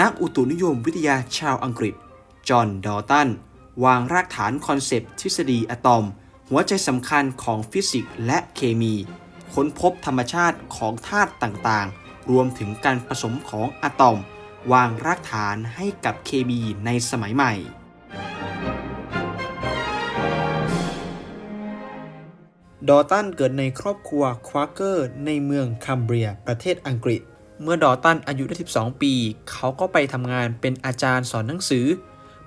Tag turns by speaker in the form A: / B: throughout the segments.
A: นักอุตุนิยมวิทยาชาวอังกฤษ จอห์น ดอตัน วางรากฐานคอนเซปต์ทฤษฎีอะตอม หัวใจสำคัญของฟิสิกส์และเคมี ค้นพบธรรมชาติของธาตุต่างๆ รวมถึงการผสมของอะตอม วางรากฐานให้กับเคมีในสมัยใหม่ ดอตันเกิดในครอบครัวควาเกอร์ในเมืองคัมเบรีย ประเทศอังกฤษ เมื่อดอตันอายุได้ 12 ปี เขาก็ไปทำงานเป็นอาจารย์สอนหนังสือ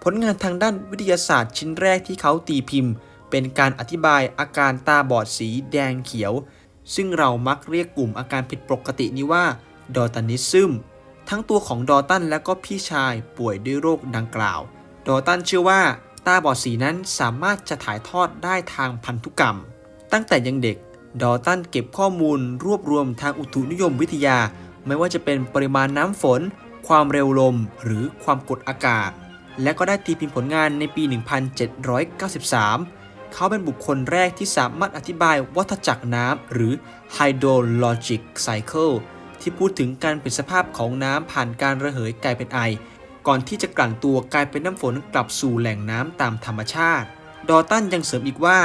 A: ผลงานทางด้านวิทยาศาสตร์ชิ้นแรกที่เขาตีพิมพ์ เป็นการอธิบายอาการตาบอดสีแดงเขียว ซึ่งเรามักเรียกกลุ่มอาการผิดปกตินี้ว่าดอตันิซึมทั้งตัวของดอตันและก็พี่ชายป่วยด้วยโรคดังกล่าว ดอตันเชื่อว่าตาบอดสีนั้นสามารถจะถ่ายทอดได้ทางพันธุกรรม ตั้งแต่ยังเด็ก ดอตันเก็บข้อมูลรวบรวมทางอุตุนิยมวิทยา ไม่ว่าจะเป็นปริมาณน้ำฝน ความเร็วลม หรือความกดอากาศ และก็ได้ตีพิมพ์ผลงานในปี 1793 เขาเป็นบุคคลแรกที่สามารถอธิบายวัฏจักรน้ำหรือ hydrologic cycle ที่พูดถึงการเปลี่ยนสภาพของน้ำผ่านการระเหยกลายเป็นไอ ก่อนที่จะกลั่นตัวกลายเป็นน้ำฝนกลับสู่แหล่งน้ำตามธรรมชาติ ดอตันยังเสริมอีกว่า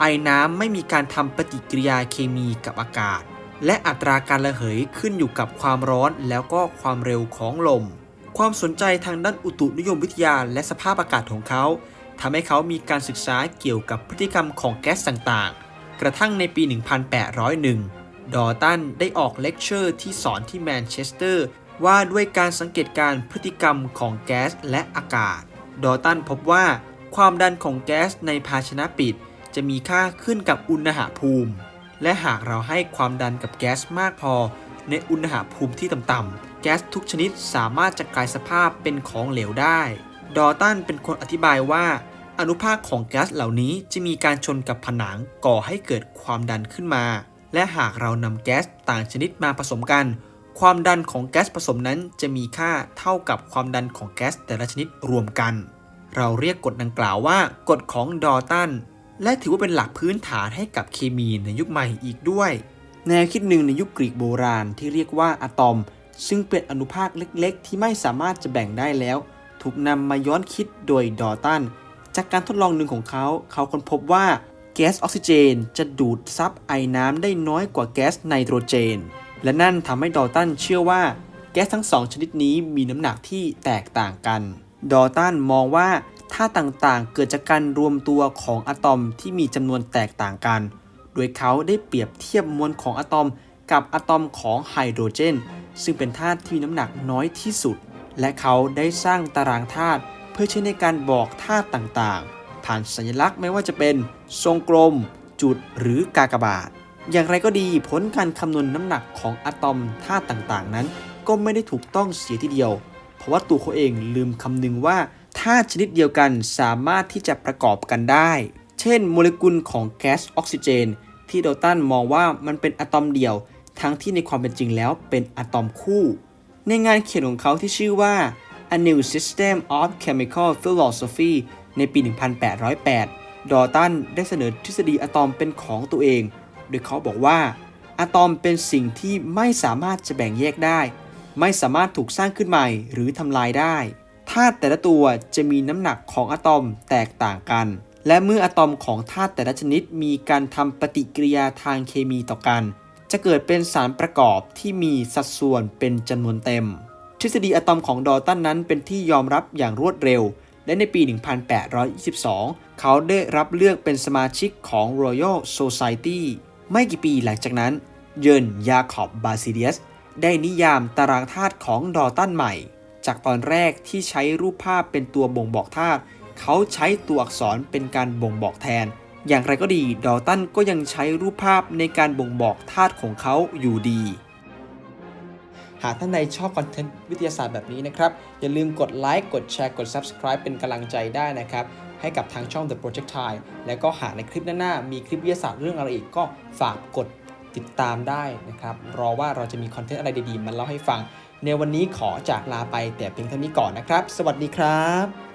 A: ไอน้ำไม่มีการทำปฏิกิริยาเคมีกับอากาศ และอัตราการระเหยขึ้นอยู่กับความร้อนแล้วก็ความเร็วของลม ความสนใจทางด้านอุตุนิยมวิทยาและสภาพอากาศของเขาทำให้เขามีการศึกษาเกี่ยวกับพฤติกรรมของแก๊สต่างๆ กระทั่งในปี 1801 ดอตันได้ออกเลคเชอร์ที่สอนที่แมนเชสเตอร์ ว่าด้วยการสังเกตการพฤติกรรมของแก๊สและอากาศ ดอตันพบว่าความดันของแก๊สในภาชนะปิด จะมีค่าขึ้นกับอุณหภูมิ และหากเราให้ความดันกับแก๊สมากพอ ในอุณหภูมิที่ต่ำๆ แก๊สทุกชนิดสามารถจะกลายสภาพเป็นของเหลวได้ ดอตันเป็นคนอธิบายว่า อนุภาคของแก๊สเหล่านี้จะมีการชนกับผนังก่อให้เกิดความดันขึ้นมา และหากเรานำแก๊สต่างชนิดมาผสมกัน ความดันของแก๊สผสมนั้นจะมีค่าเท่ากับความดันของแก๊สแต่ละชนิดรวมกัน เราเรียกกฎดังกล่าวว่ากฎของดอตัน และถือว่าเป็นหลักพื้นฐานให้กับเคมีในยุคใหม่อีกด้วย แนวคิดหนึ่งในยุคกรีกโบราณที่เรียกว่าอะตอม ซึ่งเป็นอนุภาคเล็กๆ ที่ไม่สามารถจะแบ่งได้แล้ว ถูกนำมาย้อนคิดโดยดอตัน จากการทดลองหนึ่งของเขา เขาค้นพบว่าแก๊สออกซิเจน จะดูดซับไอน้ำได้น้อยกว่าแก๊สไนโตรเจน และนั่นทำให้ดอตันเชื่อว่าแก๊สทั้งสองชนิดนี้มีน้ำหนักที่แตกต่างกัน ดอตันมองว่า ท่าต่างๆ เกิดจากการรวมตัวของอะตอมที่มีจำนวนแตกต่างกัน โดยเขาได้เปรียบเทียบมวลของอะตอมกับอะตอมของไฮโดรเจน ซึ่งเป็นธาตุที่มีน้ำหนักน้อยที่สุด และเขาได้สร้างตารางธาตุเพื่อใช้ในการบอกธาตุต่างๆ ผ่านสัญลักษณ์ไม่ว่าจะเป็นทรงกลม จุดหรือกากบาท อย่างไรก็ดีผลการคำนวณน้ำหนักของอะตอมธาตุต่างๆ นั้น ก็ไม่ได้ถูกต้องเสียทีเดียว เพราะว่าตัวเขาเองลืมคำนึงว่า ธาตุชนิดเดียวกันสามารถที่จะประกอบกันได้ เช่น โมเลกุลของแก๊สออกซิเจน ที่ดอตันมองว่ามันเป็นอะตอมเดียว ทั้งที่ในความเป็นจริงแล้วเป็นอะตอมคู่ ในงานเขียนของเขาที่ชื่อว่า A New System of Chemical Philosophy ในปี 1808 ดอตันได้เสนอทฤษฎีอะตอมเป็นของตัวเอง โดยเขาบอกว่าอะตอมเป็นสิ่งที่ไม่สามารถจะแบ่งแยกได้ ไม่สามารถถูกสร้างขึ้นใหม่หรือทำลายได้ ธาตุแต่ละตัวจะมีน้ำหนักของอะตอมแตกต่างกัน และเมื่ออะตอมของธาตุแต่ละชนิดมีการทำปฏิกิริยาทางเคมีต่อกัน จะเกิดเป็นสารประกอบที่มีสัดส่วนเป็นจำนวนเต็ม ทฤษฎีอะตอมของดอตันนั้นเป็นที่ยอมรับอย่างรวดเร็ว และในปี 1822 เขาได้รับเลือกเป็นสมาชิกของ Royal Society ไม่กี่ปีหลังจากนั้น เยินยาคอบบาซิเลียสได้นิยามตารางธาตุของดอตันใหม่ จากตอนแรกที่ใช้รูปภาพเป็นตัวบ่งบอกธาตุเขาใช้ตัวอักษรเป็นการบ่งบอกแทน อย่างไรก็ดีดอตันก็ยังใช้รูปภาพในการบ่งบอกธาตุของเขาอยู่ดี หากท่านใดชอบคอนเทนต์วิทยาศาสตร์แบบนี้นะครับ อย่าลืมกดไลค์กดแชร์กด Subscribe เป็นกำลังใจได้นะครับ ให้กับทางช่อง The Project Thai แล้วก็หากในคลิปหน้าๆมีคลิปวิทยาศาสตร์เรื่องอะไรอีกก็ฝากกดติดตามได้นะครับ รอว่าเราจะมีคอนเทนต์อะไรดีๆมาเล่าให้ฟัง ในวันนี้ขอจากลาไปแต่เพียงเท่านี้ก่อนนะครับ สวัสดีครับ